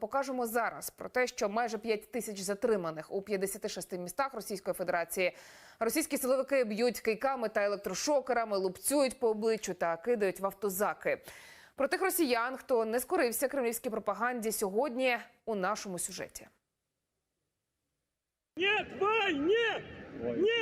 покажемо зараз про те, що майже 5 тисяч затриманих у 56 містах Російської Федерації. Російські силовики б'ють кийками та електрошокерами, лупцюють по обличчю та кидають в автозаки. Про тих росіян, хто не скорився кремлівській пропаганді, сьогодні у нашому сюжеті. Войне! Нет войне!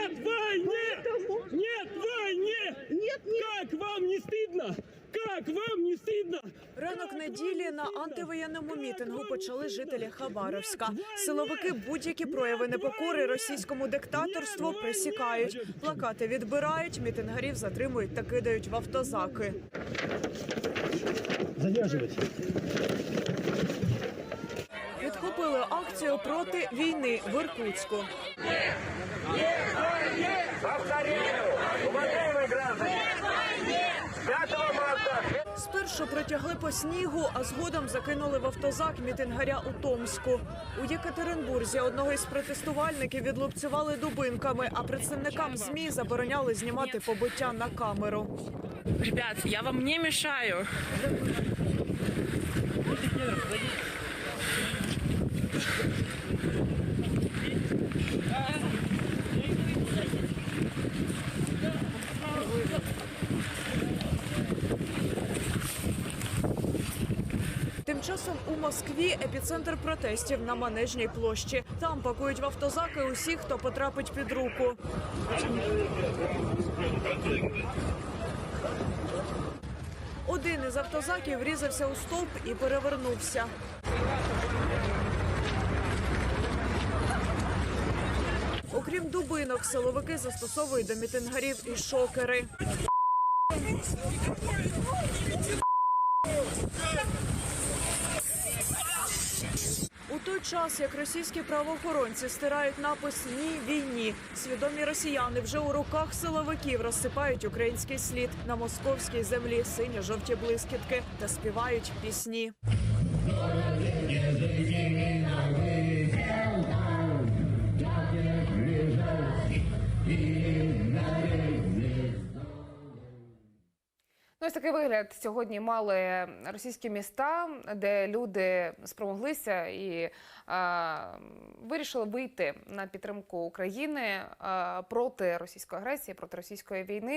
Ранок неділі на антивоєнному мітингу почали жителі Хабаровська. Силовики будь-які прояви непокори російському диктаторству присікають. Плакати відбирають, мітингарів затримують та кидають в автозаки. Задерживать. Відхопили акцію проти війни в Іркутську. Спершу протягли по снігу, а згодом закинули в автозак мітингаря у Томську. У Єкатеринбурзі одного із протестувальників відлупцювали дубинками, а представникам ЗМІ забороняли знімати побиття на камеру. Ребят, я вам не мешаю. Часом у Москві епіцентр протестів на манежній площі. Там пакують в автозаки усіх, хто потрапить під руку. Один із автозаків врізався у стовп і перевернувся. Окрім дубинок, силовики застосовують до мітингарів і шокери. Той час, як російські правоохоронці стирають напис Ні війні, свідомі росіяни вже у руках силовиків розсипають український слід на московській землі синьо-жовті блискітки та співають пісні. Ось такий вигляд сьогодні мали російські міста, де люди спромоглися і е, вирішили вийти на підтримку України е, проти російської агресії, проти російської війни.